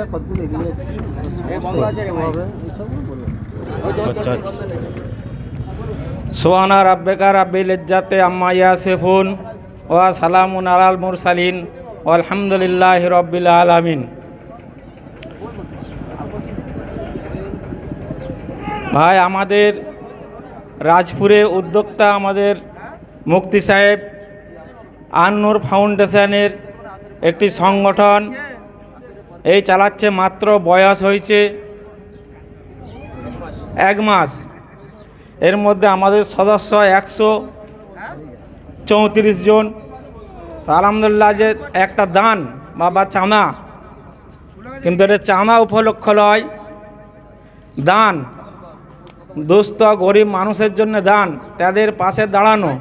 জায়গায় কতদূর এগিয়ে যাচ্ছে? আচ্ছা আচ্ছা। সোহানা রাব্বেকা রাব্বিল ইজ্জাতে আম্মা ইয়াসিফুন ওয়া সালামুন আলাল মুরসালিন আলহামদুলিল্লাহি রাব্বিল আলামিন। ভাই আমাদের রাজপুরে উদ্যোক্তা আমাদের মুক্তি সাহেব আন্নুর ফাউন্ডেশনের একটি সংগঠন এই চালাচ্ছে মাত্র, বয়স হয়েছে এক মাস। এর মধ্যে আমাদের সদস্য একশো চৌত্রিশ জন। আলহামদুলিল্লাহ যে একটা দান বা বা চাঁদা কিন্তু এটা চাঁদা উপলক্ষ নয় দান, দুস্থ, গরিব মানুষের জন্য দান, তাদের পাশে দাঁড়ানো।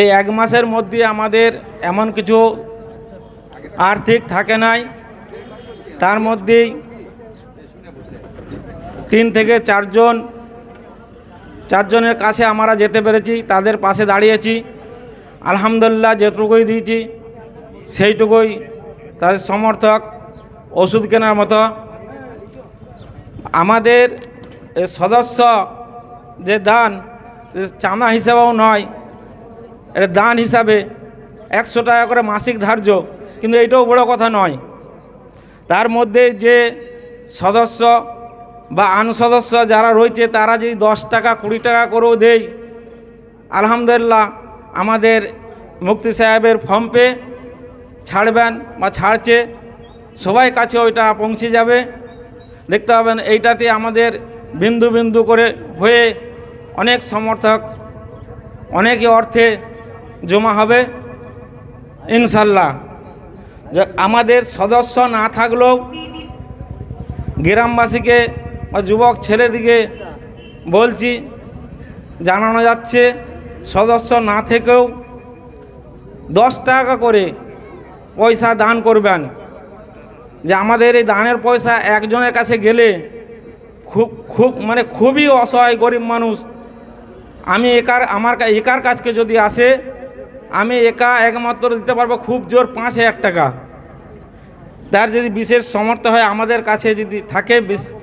এই এক মাসের মধ্যে আমাদের এমন কিছু আর্থিক থাকে নাই। তার মধ্যেই তিন থেকে চারজন, চারজনের কাছে আমরা যেতে পেরেছি, তাদের পাশে দাঁড়িয়েছি। আলহামদুলিল্লাহ যেটুকুই দিয়েছি, সেইটুকুই তাদের সমর্থক ওষুধ কেনার মতো। আমাদের সদস্য যে দান চাঁদা হিসাবেও নয়, এটা দান হিসাবে একশো টাকা করে মাসিক ধার্য, কিন্তু এইটাও বড় কথা নয়। তার মধ্যে যে সদস্য বা আন সদস্য যারা রয়েছে, তারা যদি দশ টাকা, কুড়ি টাকা করেও দেয়, আলহামদুলিল্লাহ আমাদের মুক্তি সাহেবের ফর্ম পে ছাড়বেন বা ছাড়ছে, সবাই কাছে ওইটা পৌঁছে যাবে। দেখতে পাবেন, এইটাতে আমাদের বিন্দু বিন্দু করে হয়ে অনেক সমর্থক, অনেকই অর্থে জমা হবে, ইনশাল্লাহ। যে আমাদের সদস্য না থাকলেও গ্রামবাসীকে বা যুবক ছেলেদিকে বলছি, জানানো যাচ্ছে, সদস্য না থেকেও দশ টাকা করে পয়সা দান করবেন। যে আমাদের এই দানের পয়সা একজনের কাছে গেলে খুব খুব মানে খুবই অসহায়, গরিব মানুষ। আমি একার, আমার একার কাছকে যদি আসে, আমি একা একমাত্র দিতে পারব খুব জোর পাঁচ হাজার টাকা। তার যদি বিশেষ সমর্থ হয় আমাদের কাছে যদি থাকে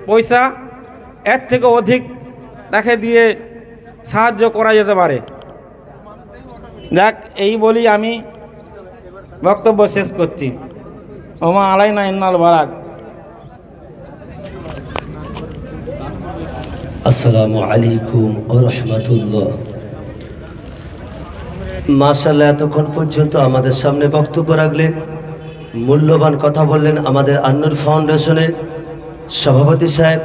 পয়সা, এর থেকে অধিক তাকে দিয়ে সাহায্য করা যেতে পারে। যাক, এই বলি আমি বক্তব্য শেষ করছি। ওমা আলাই না ইন্নাল বারাক আসসালামু আলাইকুম ও রহমতুল্লাহ। মাশাল্লাহ এতক্ষণ পর্যন্ত আমাদের সামনে বক্তব্য রাখলেন মূল্যবান কথা বললেন আমাদের আন্নুর ফাউন্ডেশনের সভাপতি সাহেব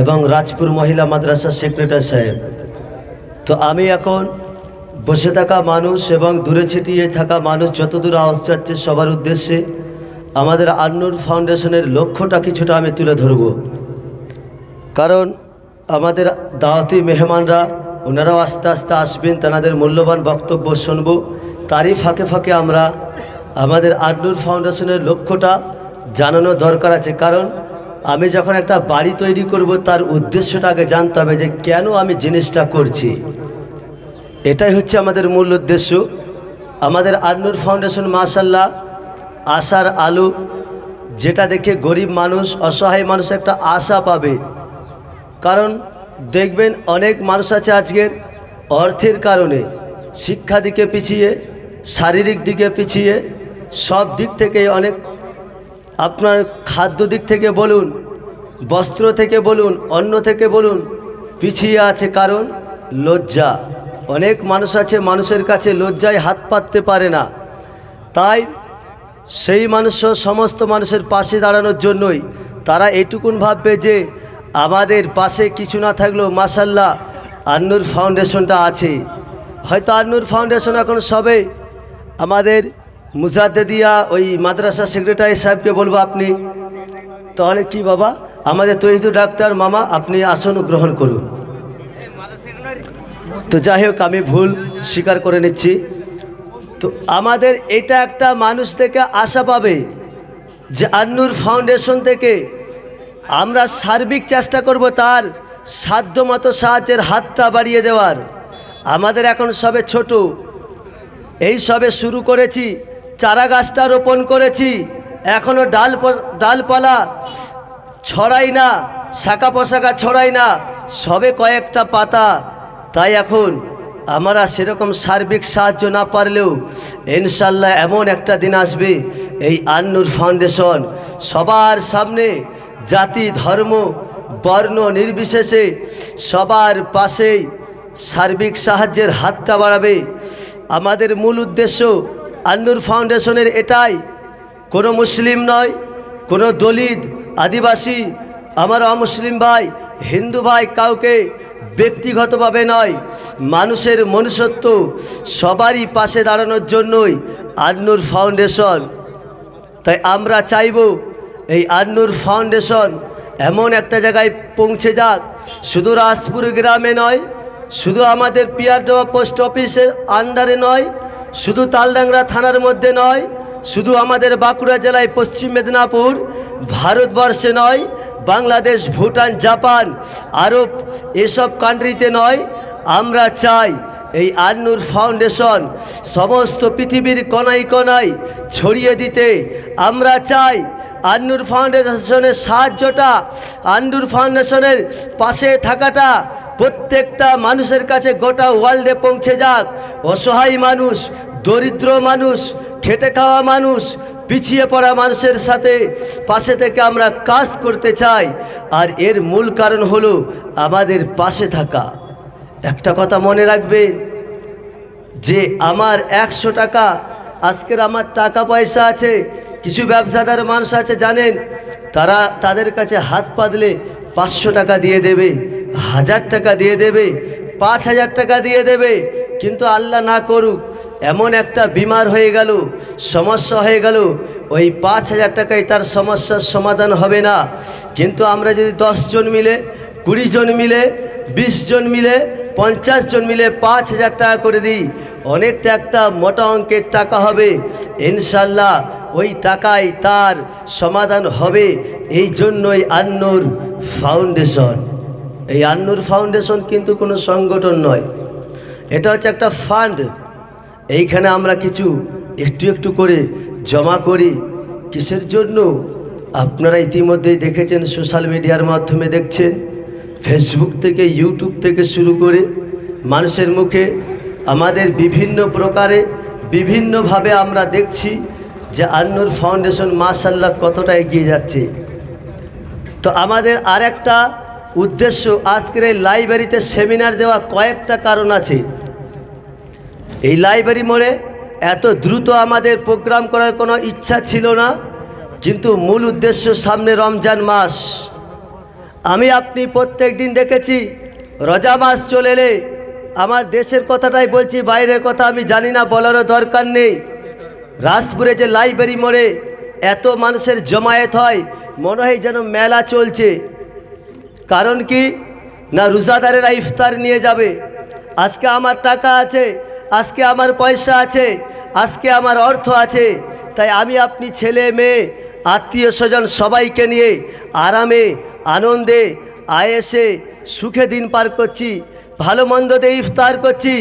এবং রাজপুর মহিলা মাদ্রাসা সেক্রেটারি সাহেব। তো আমি এখন বসে থাকা মানুষ এবং দূরে ছিটিয়ে থাকা মানুষ যতদূর আওয়াজ যাচ্ছে সবার উদ্দেশ্যে আমাদের আন্নুর ফাউন্ডেশনের লক্ষ্যটা কিছুটা আমি তুলে ধরব। কারণ আমাদের দাওয়াতি মেহমানরা, ওনারাও আস্তে আস্তে আসবেন, তেনাদের মূল্যবান বক্তব্য শুনব। তারই ফাঁকে ফাঁকে আমরা আমাদের আন্নুর ফাউন্ডেশনের লক্ষ্যটা জানানো দরকার আছে। কারণ আমি যখন একটা বাড়ি তৈরি করব, তার উদ্দেশ্যটা আগে জানতে হবে যে কেন আমি জিনিসটা করছি। এটাই হচ্ছে আমাদের মূল উদ্দেশ্য। আমাদের আন্নুর ফাউন্ডেশন মাশাল্লাহ আশার আলু, যেটা দেখে গরিব মানুষ, অসহায় মানুষ একটা আশা পাবে। কারণ দেখবেন অনেক মানুষ আছে আজকের অর্থের কারণে, শিক্ষা দিকে পিছিয়ে, শারীরিক দিকে পিছিয়ে সব দিক থেকে অনেক, আপনার খাদ্য দিক থেকে বলুন, বস্ত্র থেকে বলুন, অন্ন থেকে বলুন, পিছিয়ে আছে কারণ লজ্জা। অনেক মানুষ আছে, মানুষের কাছে লজ্জায় হাত পাততে পারে না। তাই সেই মানুষ, সমস্ত মানুষের পাশে দাঁড়ানোর জন্যই তারা এটুকুন ভাববে যে আমাদের পাশে কিছু না থাকলেও মাসাল্লাহ আন্নুর ফাউন্ডেশনটা আছে। হয়তো আন্নুর ফাউন্ডেশন এখন সবে আমাদের মুজাদ্দেদিয়া ওই মাদ্রাসা সেক্রেটারি সাহেবকে বলব আপনি, তাহলে কি বাবা? আমাদের তৈরি ডাক্তার মামা, আপনি আসন গ্রহণ করুন। তো যাই হোক, আমি ভুল স্বীকার করে নিচ্ছি। তো আমাদের এটা একটা মানুষ থেকে আশা পাবে যে আন্নুর ফাউন্ডেশন থেকে আমরা সার্বিক চেষ্টা করব তার সাধ্যমতো সাহায্যের হাতটা বাড়িয়ে দেওয়ার। আমাদের এখন সবে ছোট, এই সবে শুরু করেছি। চারা গাছটা রোপণ করেছি। এখনও ডাল ডালপালা ছড়াই না, শাখা পোশাকা ছড়াই না, সবে কয়েকটা পাতা। তাই এখন আমরা সেরকম সার্বিক সাহায্য না পারলেও ইনশাল্লাহ এমন একটা দিন আসবে, এই আন্নুর ফাউন্ডেশন। সবার সামনে জাতি, ধর্ম, বর্ণ নির্বিশেষে সবার পাশেই সার্বিক সাহায্যের হাতটা বাড়াবে। আমাদের মূল উদ্দেশ্য আন্নুর ফাউন্ডেশনের এটাই। কোনো মুসলিম নয়, কোনো দলিত, আদিবাসী, আমার অমুসলিম ভাই, হিন্দু ভাই কাউকে ব্যক্তিগতভাবে নয়, মানুষের মনুষ্যত্ব সবারই পাশে দাঁড়ানোর জন্যই আন্নুর ফাউন্ডেশন। তাই আমরা চাইব এই আন্নুর ফাউন্ডেশন এমন একটা জায়গায় পৌঁছে যাক, শুধু রাজপুর গ্রামে নয়, শুধু আমাদের পিয়ারডোবা পোস্ট অফিসের আন্ডারে নয় শুধু তালডাংরা থানার মধ্যে নয়, শুধু আমাদের বাঁকুড়া জেলায় পশ্চিম মেদিনীপুর, ভারতবর্ষে নয়, বাংলাদেশ, ভুটান, জাপান, আরব এসব কান্ট্রিতে নয়, আমরা চাই এই আন্নুর ফাউন্ডেশন সমস্ত পৃথিবীর কণাই কণাই ছড়িয়ে দিতে। আমরা চাই আন্নুর ফাউন্ডেশনের সাহায্যটা, আন্নুর ফাউন্ডেশনের পাশে থাকাটা প্রত্যেকটা মানুষের কাছে গোটা ওয়ার্ল্ডে পৌঁছে যাক। অসহায় মানুষ, দরিদ্র মানুষ, খেটে খাওয়া মানুষ, পিছিয়ে পড়া মানুষের সাথে, পাশে থেকে আমরা কাজ করতে চাই। আর এর মূল কারণ হলো আমাদের পাশে থাকা। একটা কথা মনে রাখবেন, যে আমার একশো টাকা, আজকের আমার টাকা পয়সা আছে, কিছু ব্যবসাদার মানুষ আছে জানেন, তারা তাদের কাছে হাত পাতলে পাঁচশো টাকা দিয়ে দেবে। হাজার টাকা দিয়ে দেবে, পাঁচ হাজার টাকা দিয়ে দেবে, কিন্তু আল্লাহ না করুক, এমন একটা বিমার হয়ে গেল, সমস্যা হয়ে গেল, ওই পাঁচ হাজার টাকায় তার সমস্যার সমাধান হবে না। কিন্তু আমরা যদি জন মিলে, কুড়ি জন মিলে, বিশ জন মিলে, পঞ্চাশ জন মিলে পাঁচ হাজার টাকা করে দিই, অনেকটা একটা মোটা অঙ্কের টাকা হবে। ইনশাল্লাহ ওই টাকায় তার সমাধান হবে, এই জন্যই আন্নুর ফাউন্ডেশন এই আন্নুর ফাউন্ডেশন কিন্তু কোনো সংগঠন নয়। এটা হচ্ছে একটা ফান্ড এইখানে আমরা কিছু একটু একটু করে জমা করি। কিসের জন্য? আপনারা ইতিমধ্যেই দেখেছেন সোশ্যাল মিডিয়ার মাধ্যমে দেখছেন। ফেসবুক থেকে ইউটিউব থেকে শুরু করে মানুষের মুখে আমাদের বিভিন্ন প্রকারে, বিভিন্নভাবে আমরা দেখছি যে আন্নুর ফাউন্ডেশন মাশাল্লাহ কতটা এগিয়ে যাচ্ছে। তো আমাদের আর একটা উদ্দেশ্য আজকের এই লাইব্রেরিতে সেমিনার দেওয়া কয়েকটা কারণ আছে। এই লাইব্রেরি মোড়ে এত দ্রুত আমাদের প্রোগ্রাম করার কোনো ইচ্ছা ছিল না, কিন্তু মূল উদ্দেশ্য সামনে রমজান মাস। আমি আপনি প্রত্যেক দিন দেখেছি, রজা মাস চলে এলে আমার দেশের কথাটাই বলছি, বাইরের কথা আমি জানি না, বলারও দরকার নেই। রাজপুরে যে লাইব্রেরি মোড়ে এত মানুষের জমায়েত হয়, মনে হয় যেন মেলা চলছে। কারণ কি? না রোজাদারেরা ইফতার নিয়ে যাবে। আজকে আমার টাকা আছে, আজকে আমার পয়সা আছে, আজকে আমার অর্থ আছে। তাই আমি আপনি ছেলে, মেয়ে, আত্মীয় স্বজন সবাইকে নিয়ে আরামে, আনন্দে, আয়েসে, সুখে দিন পার করছি, ভালো মন্দতে ইফতার করছি।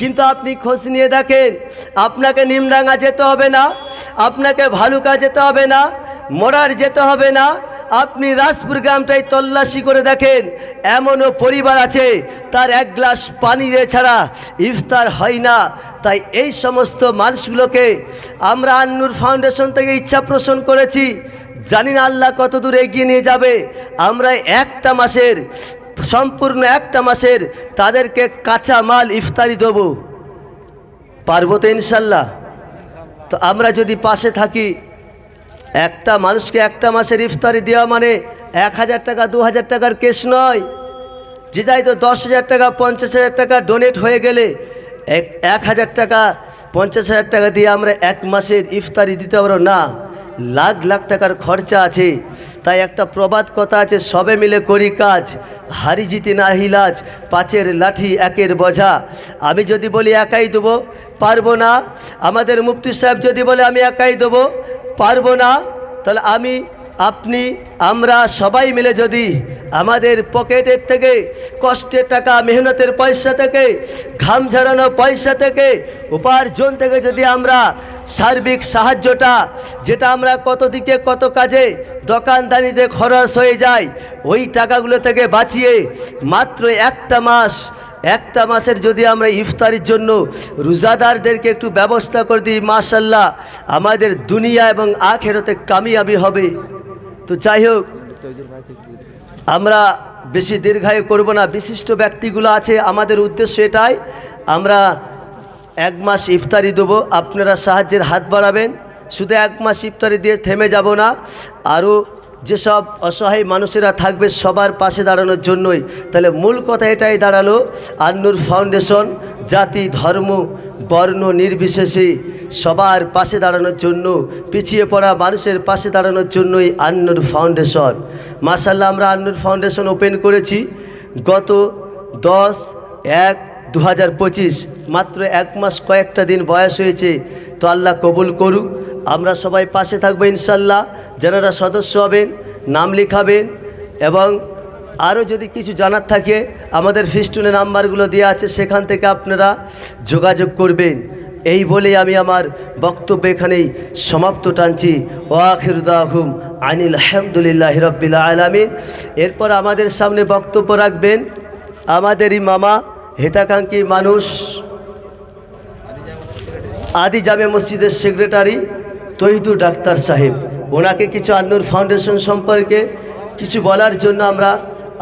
কিন্তু আপনি খোঁজ নিয়ে দেখেন, আপনাকে নিমডাঙ্গা যেতে হবে না, আপনাকে ভালুকা যেতে হবে না মোড়ার যেতে হবে না আপনি রাজপুর গ্রামটাই তল্লাশি করে দেখেন, এমনও পরিবার আছে, তার এক গ্লাস পানি দিয়ে ছাড়া ইফতার হয় না। তাই এই সমস্ত মানুষগুলোকে আমরা আন্নুর ফাউন্ডেশন থেকে ইচ্ছা পোষণ করেছি। জানি না আল্লাহ কত দূর এগিয়ে নিয়ে যাবে। আমরা একটা মাসের, সম্পূর্ণ একটা মাসের তাদেরকে কাঁচা মাল ইফতারি দেবো। পারব তো ইনশাল্লাহ। তো আমরা যদি পাশে থাকি একটা মানুষকে একটা মাসের ইফতারি দেওয়া মানে এক হাজার টাকা, দু হাজার টাকার কেস নয়। যে যাই তো দশ হাজার টাকা, পঞ্চাশ হাজার টাকা ডোনেট হয়ে গেলে এক এক হাজার টাকা, পঞ্চাশ হাজার টাকা দিয়ে আমরা এক মাসের ইফতারি দিতে পারো না। লাখ লাখ টাকার খরচা আছে। তাই একটা প্রবাদ কথা আছে, সবে মিলে করি কাজ, হারি জিতে না হিলাজ পাঁচের লাঠি একের বোঝা। আমি যদি বলি একাই দেবো, পারব না। আমাদের মুফতি সাহেব যদি বলে আমি একাই দেবো পারব না, তাহলে আমি, আপনি, আমরা সবাই মিলে যদি আমাদের পকেটের থেকে কষ্টের টাকা, মেহনতের পয়সা থেকে, ঘাম ঝরানো পয়সা থেকে, উপার্জন থেকে যদি আমরা সার্বিক সাহায্যটা, যেটা আমরা কত দিকে কত কাজে, দোকানদারিতে খরচ হয়ে যায়, ওই টাকাগুলো থেকে বাঁচিয়ে মাত্র একটা মাস, একটা মাসের যদি আমরা ইফতারির জন্য রোজাদারদেরকে একটু ব্যবস্থা করে দিই মাশাল্লাহ আমাদের দুনিয়া এবং আখেরতে কামিয়াবি হবে। তো যাই হোক, আমরা বেশি দীর্ঘায়ু করব না, বিশিষ্ট ব্যক্তিগুলো আছে, আমাদের উদ্দেশ্য এটাই, আমরা এক মাস ইফতারি দেবো, আপনারা সাহায্যের হাত বাড়াবেন। শুধু এক মাস ইফতারি দিয়ে থেমে যাব না আরও যেসব অসহায় মানুষেরা থাকবে সবার পাশে দাঁড়ানোর জন্যই। তাহলে মূল কথা এটাই দাঁড়াল, আন্নুর ফাউন্ডেশন, জাতি, ধর্ম, বর্ণ নির্বিশেষে সবার পাশে দাঁড়ানোর জন্য, পিছিয়ে পড়া মানুষের পাশে দাঁড়ানোর জন্যই আন্নুর ফাউন্ডেশন। মাসাল্লাহ আমরা আন্নুর ফাউন্ডেশন ওপেন করেছি। গত দশ, এক দু হাজার পঁচিশ মাত্র এক মাস কয়েকটা দিন বয়স হয়েছে, তো আল্লাহ কবুল করুক। আমরা সবাই পাশে থাকব ইনশাল্লাহ। যারা সদস্য হবেন, নাম লিখাবেন এবং আরও যদি কিছু জানার থাকে, আমাদের ফিস্টুনে নাম্বারগুলো দেওয়া আছে, সেখান থেকে আপনারা যোগাযোগ করবেন। এই বলে আমি আমার বক্তব্য এখানেই সমাপ্ত টানছি। ওয়াখিরুদাহুম আনিল আহমদুলিল্লাহ রব্বিল আলমিন। এরপর আমাদের সামনে বক্তব্য রাখবেন আমাদেরই মামা হেতাকাঙ্ক্ষী মানুষ আদি জামে মসজিদের সেক্রেটারি তহিদুর ডাক্তার সাহেব। ওনাকে কিছু আন্নুর ফাউন্ডেশন সম্পর্কে কিছু বলার জন্য আমরা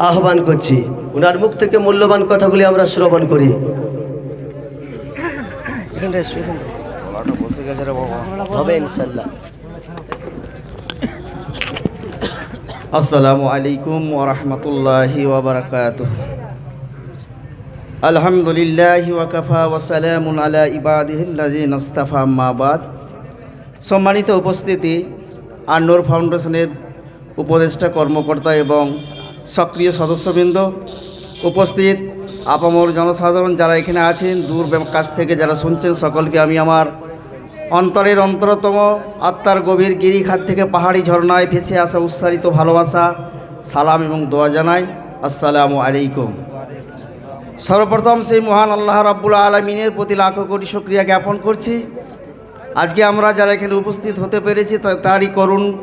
আহ্বান করছি। ওনার মুখ থেকে মূল্যবান কথাগুলি আমরা শ্রবণ করি। হবে ইনশাল্লাহ। আসসালামু আলাইকুম ওরহমতুল্লাহি আলহামদুলিল্লাহ ওয়াকাফা ওয়াসালামুন আলা ইবাদিহিল্লাজি নাস্তাফা আম্মাবাদ সম্মানিত উপস্থিতি, আন্নোর ফাউন্ডেশনের উপদেষ্টা কর্মকর্তা এবং সক্রিয় সদস্যবৃন্দ, উপস্থিত আপামর জনসাধারণ যারা এখানে আছেন, দূর কাছ থেকে যারা শুনছেন, সকলকে আমি আমার অন্তরের অন্তরতম আত্মার গভীর গিরিখাত থেকে পাহাড়ি ঝর্ণায় ভেসে আসা উচ্চারিত ভালোবাসা, সালাম এবং দোয়া জানাই। আসসালামু আলাইকুম। সর্বপ্রথম সেই মহান আল্লাহ রাব্বুল আলমিনের প্রতি লাখো কোটি শুক্রিয়া জ্ঞাপন করছি। আজকে আমরা যারা এখানে উপস্থিত হতে পেরেছি তারই করুণ,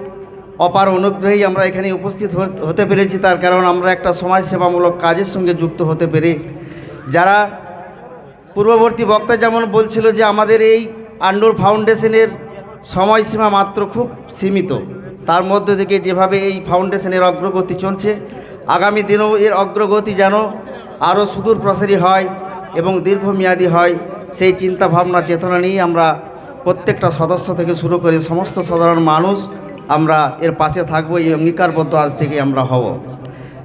অপার অনুগ্রহেই আমরা এখানে উপস্থিত হতে- পেরেছি। তার কারণ আমরা একটা সমাজসেবামূলক কাজের সঙ্গে যুক্ত হতে পেরে। যারা পূর্ববর্তী বক্তা যেমন বলছিল যে আমাদের এই আন্ডোর ফাউন্ডেশনের সময়সীমা মাত্র খুব সীমিত, তার মধ্যে থেকে যেভাবে এই ফাউন্ডেশনের অগ্রগতি চলছে, আগামী দিনেও এর অগ্রগতি যেন আরও সুদূর প্রসারী হয় এবং দীর্ঘমেয়াদী হয়, সেই চিন্তা ভাবনা চেতনা নিয়ে আমরা প্রত্যেকটা সদস্য থেকে শুরু করে সমস্ত সাধারণ মানুষ আমরা এর পাশে থাকব, এই অঙ্গীকারবদ্ধ আজ থেকে আমরা হব।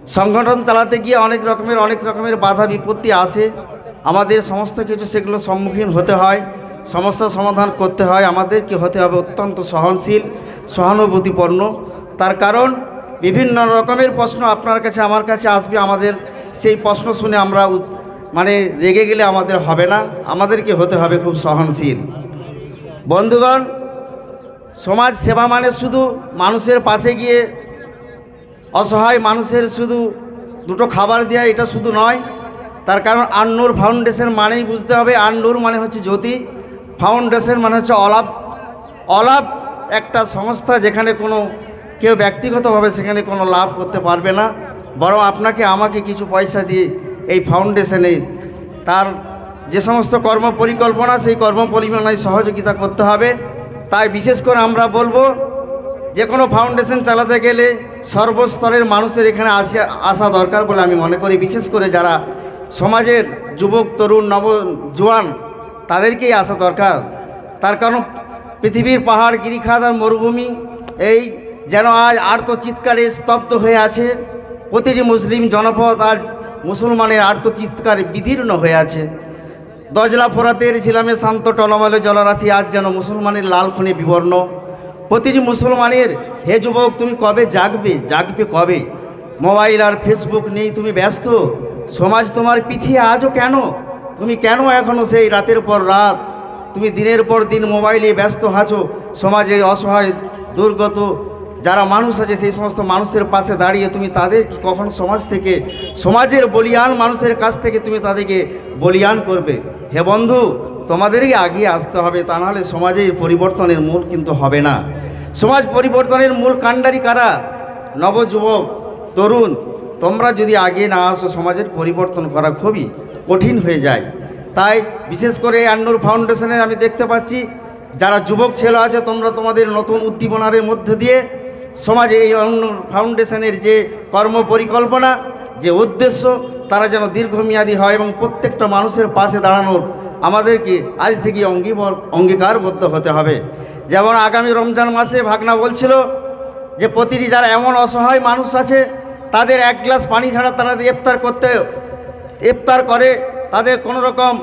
সংগঠন চালাতে গিয়ে অনেক রকমের অনেক রকমের বাধা, বিপত্তি আসে। আমাদের সমস্ত কিছু সেগুলো সম্মুখীন হতে হয়, সমস্যার সমাধান করতে হয়। আমাদেরকে হতে হবে অত্যন্ত সহনশীল, সহানুভূতিপূর্ণ। তার কারণ, বিভিন্ন রকমের প্রশ্ন আপনার কাছে, আমার কাছে আসবে, আমাদের সেই প্রশ্ন শুনে আমরা মানে রেগে গেলে আমাদের হবে না। আমাদেরকে হতে হবে খুব সহনশীল। বন্ধুগণ, সমাজ সেবা মানে শুধু মানুষের পাশে গিয়ে অসহায় মানুষের শুধু দুটো খাবার দেওয়া এটা শুধু নয়, তার কারণ আন্নুর ফাউন্ডেশন মানেই বুঝতে হবে। আন্নুর মানে হচ্ছে জ্যোতি ফাউন্ডেশন মানে হচ্ছে অলাভ। অলাভ একটা সংস্থা যেখানে কোনো কেউ ব্যক্তিগতভাবে সেখানে কোনো লাভ করতে পারবে না। বরং আপনাকে আমাকে কিছু পয়সা দিয়ে এই ফাউন্ডেশনে তার যে সমস্ত কর্ম পরিকল্পনা, সেই কর্ম পরিকল্পনায় সহযোগিতা করতে হবে। তাই বিশেষ করে আমরা বলব, যে কোনো ফাউন্ডেশন চালাতে গেলে সর্বস্তরের মানুষের এখানে আসা আসা দরকার বলে আমি মনে করি। বিশেষ করে যারা সমাজের যুবক, তরুণ, নব, জোয়ান, তাদেরকেই আসা দরকার। তার কারণ পৃথিবীর পাহাড়, গিরিখাত আর মরুভূমি এই যেন আজ আর্ত চিৎকারে স্তব্ধ হয়ে আছে। প্রতিটি মুসলিম জনপদ আজ মুসলমানের আর্ত চিৎকারে বিদীর্ণ হয়ে আছে দজলা ফোরাতের ছিলামে শান্ত টলমলে জলরাশি আজ যেন মুসলমানের লাল খুনে বিবর্ণ। প্রতিটি মুসলমানের, হে যুবক, তুমি কবে জাগবে? জাগবে কবে? মোবাইল আর ফেসবুক নেই, তুমি ব্যস্ত। সমাজ তোমার পিছিয়ে আজও কেন? তুমি কেন এখনও সেই রাতের পর রাত? তুমি দিনের পর দিন মোবাইলে ব্যস্ত আছো। সমাজে অসহায়, দুর্গত যারা মানুষ আছে, সেই সমস্ত মানুষের পাশে দাঁড়িয়ে তুমি তাদের কখন সমাজ থেকে, সমাজের বলিয়ান মানুষের কাছ থেকে তুমি তাদেরকে বলিয়ান করবে? হে বন্ধু, তোমাদেরই আগিয়ে আসতে হবে, তা নাহলে সমাজে এই পরিবর্তনের মূল কিন্তু হবে না। সমাজ পরিবর্তনের মূল কাণ্ডারি কারা? নবযুবক, তরুণ, তোমরা যদি আগে না আসো, সমাজের পরিবর্তন করা খুবই কঠিন হয়ে যায়। তাই বিশেষ করে আন্নুর ফাউন্ডেশনের আমি দেখতে পাচ্ছি, যারা যুবক ছেলে আছে, তোমরা তোমাদের নতুন উদ্দীপনার মধ্যে দিয়ে সমাজে এই অন্য ফাউন্ডেশনের যে কর্ম পরিকল্পনা, যে উদ্দেশ্য, তারা যেন দীর্ঘমেয়াদী হয় এবং প্রত্যেকটা মানুষের পাশে দাঁড়ানোর আমাদেরকে আজ থেকে অঙ্গীবর অঙ্গীকারবদ্ধ হতে হবে। যেমন আগামী রমজান মাসে ভাগনা বলছিল যে, প্রতিটি যারা এমন অসহায় মানুষ আছে, তাদের এক গ্লাস পানি ছাড়া তারা ইফতার করতে ইফতার করে, তাদের কোনো রকম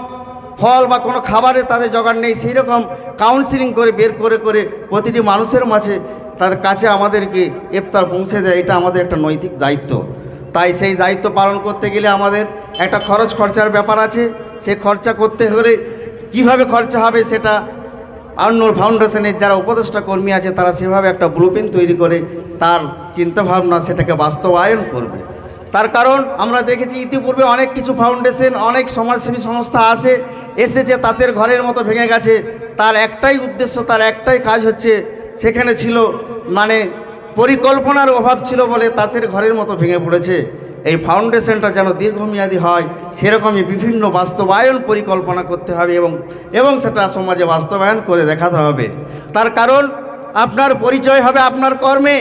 ফল বা কোনো খাবারে তাদের জোগাড় নেই সেই রকম কাউন্সিলিং করে বের করে করে প্রতিটি মানুষের মাঝে তাদের কাছে আমাদেরকে ইফতার পৌঁছে দেয়, এটা আমাদের একটা নৈতিক দায়িত্ব। তাই সেই দায়িত্ব পালন করতে গেলে আমাদের একটা খরচ খরচার ব্যাপার আছে, সে খরচা করতে হলে কীভাবে খরচা হবে সেটা আন্নোর ফাউন্ডেশনের যারা উপদেষ্টা কর্মী আছে, তারা সেভাবে একটা ব্লুপ্রিন্ট তৈরি করে তার চিন্তাভাবনা সেটাকে বাস্তবায়ন করবে। তার কারণ আমরা দেখেছি ইতিপূর্বে অনেক কিছু ফাউন্ডেশন অনেক সমাজসেবী সংস্থা আছে, এসেছে তাদের ঘরের মতো ভেঙে গেছে। তার একটাই উদ্দেশ্য, তার একটাই কাজ হচ্ছে সেখানে ছিল মানে পরিকল্পনার অভাব ছিল বলে তাসের ঘরের মতো ভেঙে পড়েছে। এই ফাউন্ডেশনটা যেন দীর্ঘমেয়াদী হয়, সেরকমই বিভিন্ন বাস্তবায়ন পরিকল্পনা করতে হবে এবং এবং সেটা সমাজে বাস্তবায়ন করে দেখাতে হবে। তার কারণ, আপনার পরিচয় হবে আপনার কর্মে।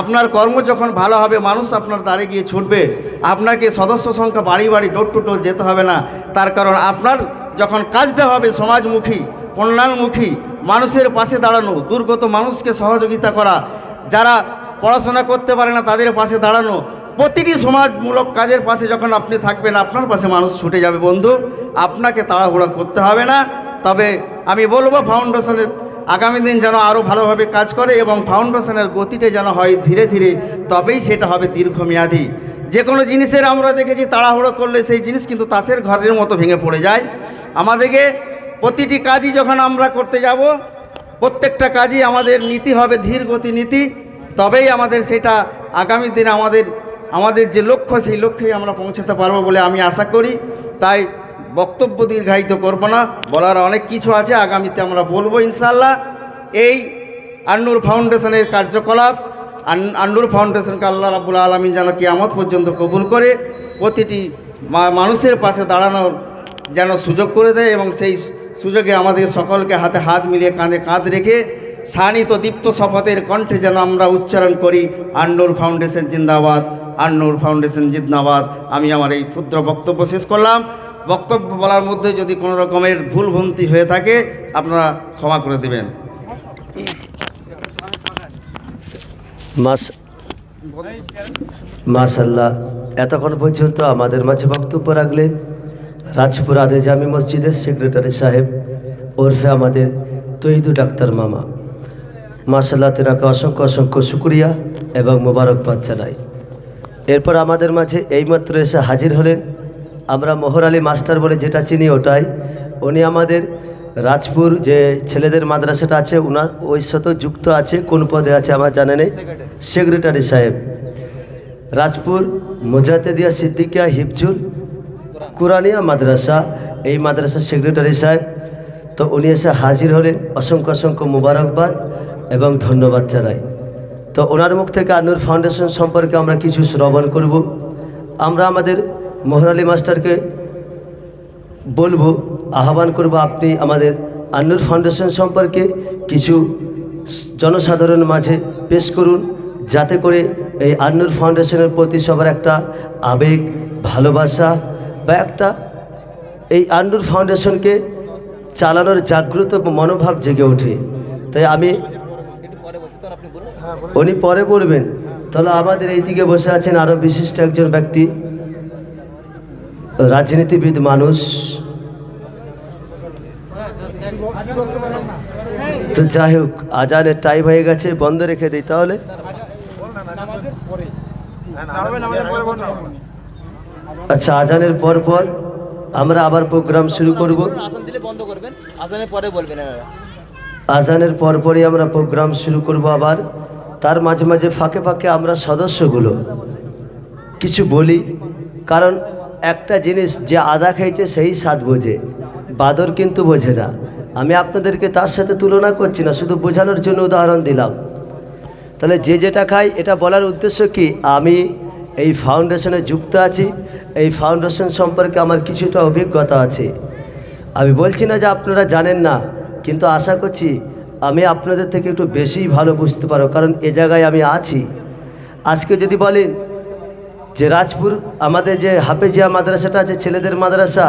আপনার কর্ম যখন ভালো হবে, মানুষ আপনার দ্বারে গিয়ে ছুটবে। আপনাকে সদস্য সংখ্যা বাড়ি বাড়ি ডোর টু ডোর যেতে হবে না। তার কারণ আপনার যখন কাজটা হবে সমাজমুখী, কল্যাণমুখী, মানুষের পাশে দাঁড়ানো, দুর্গত মানুষকে সহযোগিতা করা, যারা পড়াশোনা করতে পারে না তাদের পাশে দাঁড়ানো, প্রতিটি সমাজমূলক কাজের পাশে যখন আপনি থাকবেন, আপনার পাশে মানুষ ছুটে যাবে বন্ধু। আপনাকে তাড়াহুড়া করতে হবে না। তবে আমি বলব ফাউন্ডেশনের আগামী দিন যেন আরও ভালোভাবে কাজ করে এবং ফাউন্ডেশনের গতিতে যেন হয় ধীরে ধীরে, তবেই সেটা হবে দীর্ঘমেয়াদী। যে কোনো জিনিসের আমরা দেখেছি, তাড়াহুড়ো করলে সেই জিনিস কিন্তু তাসের ঘরের মতো ভেঙে পড়ে যায়। আমাদেরকে প্রতিটি কাজই যখন আমরা করতে যাব, প্রত্যেকটা কাজই আমাদের নীতি হবে, ধীর গতি নীতি। তবেই আমাদের সেটা আগামী দিনে আমাদের আমাদের যে লক্ষ্য, সেই লক্ষ্যে আমরা পৌঁছাতে পারব বলে আমি আশা করি। তাই বক্তব্য দীর্ঘায়িত করব না। বলার অনেক কিছু আছে, আগামীতে আমরা বলব ইনশাল্লাহ এই আন্নুর ফাউন্ডেশনের কার্যকলাপ, আন- আন্নুর ফাউন্ডেশনকে আল্লাহ রাবুল আলমিন যেন কিয়ামত পর্যন্ত কবুল করে, প্রতিটি মানুষের পাশে দাঁড়ানোর যেন সুযোগ করে দেয় এবং সেই সুযোগে আমাদের সকলকে হাতে হাত মিলিয়ে কাঁধে কাঁধ রেখে শানিত দীপ্ত শপথের কণ্ঠে যেন আমরা উচ্চারণ করি, আন্নুর ফাউন্ডেশন জিন্দাবাদ, আন্নুর ফাউন্ডেশন জিন্দাবাদ। আমি আমার এই ক্ষুদ্র বক্তব্য শেষ করলাম। বক্তব্য বলার মধ্যে যদি কোনো রকমের ভুল হয়ে থাকে, আপনারা ক্ষমা করে দেবেন। মাশাল্লাহ এতক্ষণ পর্যন্ত আমাদের মাঝে বক্তব্য রাখলেন রাজপুর আদে জামি মসজিদের সেক্রেটারি সাহেব, ওরফে আমাদের তৈদু ডাক্তার মামা। মাশাল্লাহ তেনাকে অসংখ্য অসংখ্য শুক্রিয়া এবং মোবারকবাদ জানাই। এরপর আমাদের মাঝে এইমাত্র এসে হাজির হলেন আমরা মোহর আলী মাস্টার বলে যেটা চিনি ওটাই। উনি আমাদের রাজপুর যে ছেলেদের মাদ্রাসাটা আছে উনার ওই সাথে যুক্ত আছে, কোন পদে আছে আমার জানা নেই। সেক্রেটারি সাহেব। রাজপুর মোজাতেদিয়া সিদ্দিকিয়া হিফজুল কুরানিয়া মাদ্রাসা, এই মাদ্রাসার সেক্রেটারি সাহেব। তো উনি এসে হাজির হলেন। অসংখ্য অসংখ্য মুবারকবাদ এবং ধন্যবাদ জানাই। তো ওনার মুখ থেকে আনুর ফাউন্ডেশন সম্পর্কে আমরা কিছু শ্রবণ করব। আমরা আমাদের মোহরালি মাস্টারকে বলব, আহ্বান করব আপনি আমাদের আন্নুর ফাউন্ডেশন সম্পর্কে কিছু জনসাধারণের মাঝে পেশ করুন, যাতে করে এই আন্নুর ফাউন্ডেশনের প্রতি সবার একটা আবেগ, ভালোবাসা বা একটা এই আন্নুর ফাউন্ডেশনকে চালানোর জাগ্রত মনোভাব জেগে ওঠে। তাই আমি উনি পরে বলবেন। তাহলে আমাদের এই দিকে বসে আছেন আরও বিশিষ্ট একজন ব্যক্তি। রাজনীতিবিদ মানুষ। তো যাই হোক, আজানের টাইম হয়ে গেছে, বন্ধ রেখে দিই তাহলে। আচ্ছা আজানের পর পর আমরা আবার প্রোগ্রাম শুরু করব। দিলে বন্ধ করবেন আসানের পরে বলবেন আজানের আমরা প্রোগ্রাম শুরু করব আবার। তার মাঝে মাঝে ফাঁকে ফাঁকে আমরা সদস্যগুলো কিছু বলি, কারণ একটা জিনিস যে আদা খাইছে সেই স্বাদ বোঝে। বাদর কিন্তু বোঝে না। আমি আপনাদেরকে তার সাথে তুলনা করছি না, শুধু বোঝানোর জন্য উদাহরণ দিলাম। তাহলে যে যেটা খাই এটা বলার উদ্দেশ্য কি? আমি এই ফাউন্ডেশনে যুক্ত আছি। এই ফাউন্ডেশন সম্পর্কে আমার কিছুটা অভিজ্ঞতা আছে। আমি বলছি না যে আপনারা জানেন না, কিন্তু আশা করছি আমি আপনাদের থেকে একটু বেশিই ভালো বুঝতে পারো কারণ এ জায়গায় আমি আছি। আজকে যদি বলেন যে রাজপুর, আমাদের যে হাফেজিয়া মাদ্রাসাটা আছে, ছেলেদের মাদ্রাসা,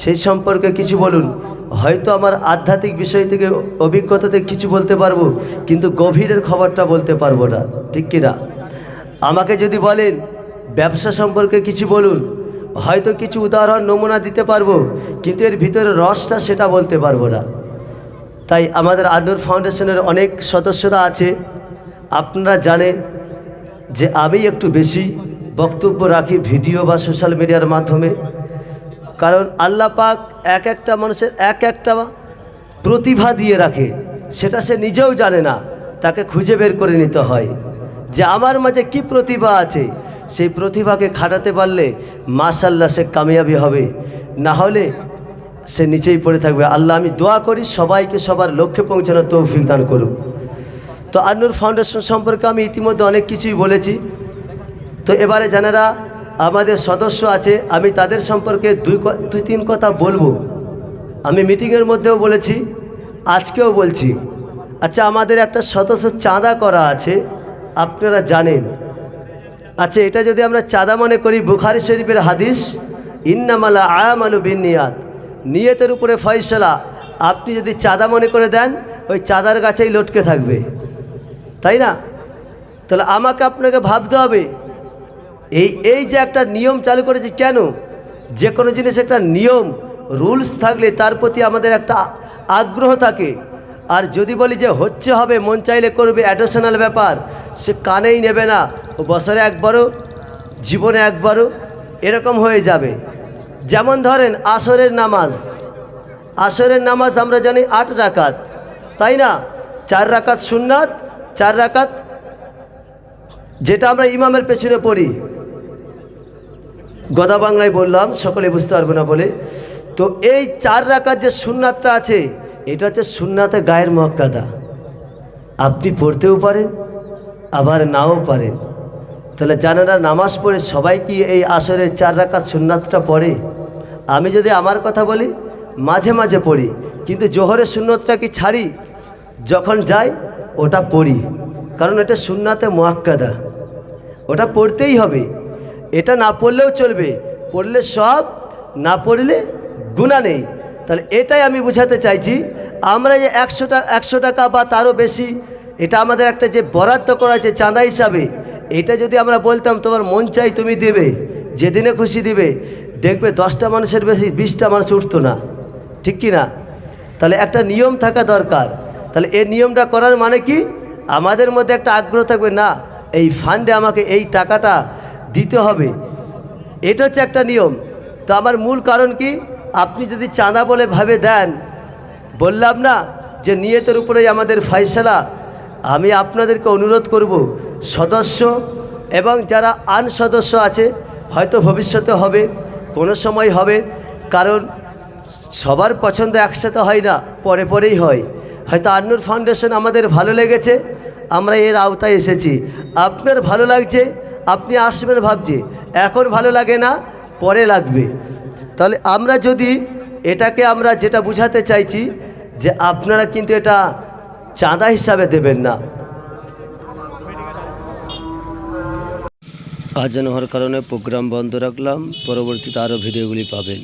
সেই সম্পর্কে কিছু বলুন। হয়তো আমার আধ্যাত্মিক বিষয় থেকে অভিজ্ঞতাতে কিছু বলতে পারব, কিন্তু গভীরের খবরটা বলতে পারব না, ঠিক কি না আমাকে যদি বলেন, ব্যবসা সম্পর্কে কিছু বলুন। হয়তো কিছু উদাহরণ, নমুনা দিতে পারব, কিন্তু এর ভিতরে রসটা সেটা বলতে পারব না। তাই আমাদের আন্নুর ফাউন্ডেশনের অনেক সদস্যরা আছে। আপনারা জানেন যে আমি একটু বেশি বক্তব্য রাখি ভিডিও বা সোশ্যাল মিডিয়ার মাধ্যমে। কারণ আল্লাহ পাক এক একটা মানুষের এক একটা প্রতিভা দিয়ে রাখে, সেটা সে নিজেও জানে না, তাকে খুঁজে বের করে নিতে হয়। যে আমার মাঝে কি প্রতিভা আছে, সেই প্রতিভাকে খাটাতে পারলে মাশাল্লাহ সে কামিয়াবি হবে। না হলে সে নিচেই পড়ে থাকবে। আল্লাহ, আমি দোয়া করি সবাইকে সবার লক্ষ্যে পৌঁছানোর তৌফিক দান করুক। তো আন্নুর ফাউন্ডেশন সম্পর্কে আমি ইতিমধ্যে অনেক কিছুই বলেছি। তো এবারে যারা আমাদের সদস্য আছে, আমি তাদের সম্পর্কে দুই দুই তিন কথা বলব। আমি মিটিংয়ের মধ্যেও বলেছি, আজকেও বলছি। আচ্ছা আমাদের একটা সদস্য চাঁদা করা আছে, আপনারা জানেন। আচ্ছা এটা যদি আমরা চাঁদা মনে করি, বুখারি শরীফের হাদিস, ইন্নামালা আয়ামালু বিন নিয়াত নিয়তের উপরে ফয়সলা। আপনি যদি চাঁদা মনে করে দেন, ওই চাঁদার গাছেই লটকে থাকবে। তাই না? তাহলে আমাকে আপনাকে ভাবতে হবে এই এই যে একটা নিয়ম চালু করেছে কেন? যে কোনো জিনিস একটা নিয়ম, রুলস থাকলে তার প্রতি আমাদের একটা আগ্রহ থাকে। আর যদি বলি যে হচ্ছে হবে, মন চাইলে করবে অ্যাডিশনাল ব্যাপার, সে কানেই নেবে না। ও বছরে একবারও, জীবনে একবারও এরকম হয়ে যাবে। যেমন ধরেন, আসরের নামাজ। আসরের নামাজ আমরা জানি আট রাকাত, তাই না? চার রাকাত সুন্নাত, চার রাকাত যেটা আমরা ইমামের পেছনে পড়ি। গদা বাংলায় বললাম সকলে বুঝতে পারবে না বলে। তো এই চার রাকাত যে সুন্নাতটা আছে, এটা হচ্ছে সুন্নাতে গায়ের মক্কাদা আপনি পড়তেও পারেন, আবার নাও পারেন। তাহলে জানারা নামাজ পড়ে সবাই কি এই আসরের চার রাকাত সুন্নাতটা পড়ে? আমি যদি আমার কথা বলি, মাঝে মাঝে পড়ি, কিন্তু জোহরের সুন্নতটা কি ছাড়ি? যখন যাই, ওটা পড়ি। কারণ এটা সুন্নাতে মোয়াক্কাদা। ওটা পড়তেই হবে। এটা না পড়লেও চলবে। পড়লে সব, না পড়লে গুণা নেই। তাহলে এটাই আমি বোঝাতে চাইছি, আমরা যে একশো টাকা একশো টাকা বা তারও বেশি, এটা আমাদের একটা যে বরাদ্দ করা আছে চাঁদা হিসাবে, এটা যদি আমরা বলতাম তোমার মন চাই তুমি দেবে, যেদিনে খুশি দিবে, দেখবে দশটা মানুষের বেশি, বিশটা মানুষ উঠতো না। ঠিক কি না? তাহলে একটা নিয়ম থাকা দরকার। তাহলে এই নিয়মটা করার মানে কি? আমাদের মধ্যে একটা আগ্রহ থাকবে, না, এই ফান্ডে আমাকে এই টাকাটা দিতে হবে। এটা হচ্ছে একটা নিয়ম। তো আমার মূল কারণ কি? আপনি যদি চাঁদা বলে ভাবে দেন, বললাম না যে নিয়তের উপরেই আমাদের ফয়সালা। আমি আপনাদেরকে অনুরোধ করব, সদস্য এবং যারা আন সদস্য আছে, হয়তো ভবিষ্যতে হবে, কোনো সময় হবে, কারণ সবার পছন্দ একসাথে হয় না, পরে পরেই হয়। হয়তো আন্নুর ফাউন্ডেশন আমাদের ভালো লেগেছে, আমরা এর আওতায় এসেছি। আপনার ভালো লাগছে আপনি আসবেন ভাবছে। এখন ভালো লাগে না, পরে লাগবে। তাহলে আমরা যদি এটাকে আমরা যেটা বুঝাতে চাইছি যে আপনারা কিন্তু এটা চাঁদা হিসাবে দেবেন না। আজান হওয়ার কারণে প্রোগ্রাম বন্ধ রাখলাম, পরবর্তীতে আরও ভিডিওগুলি পাবেন।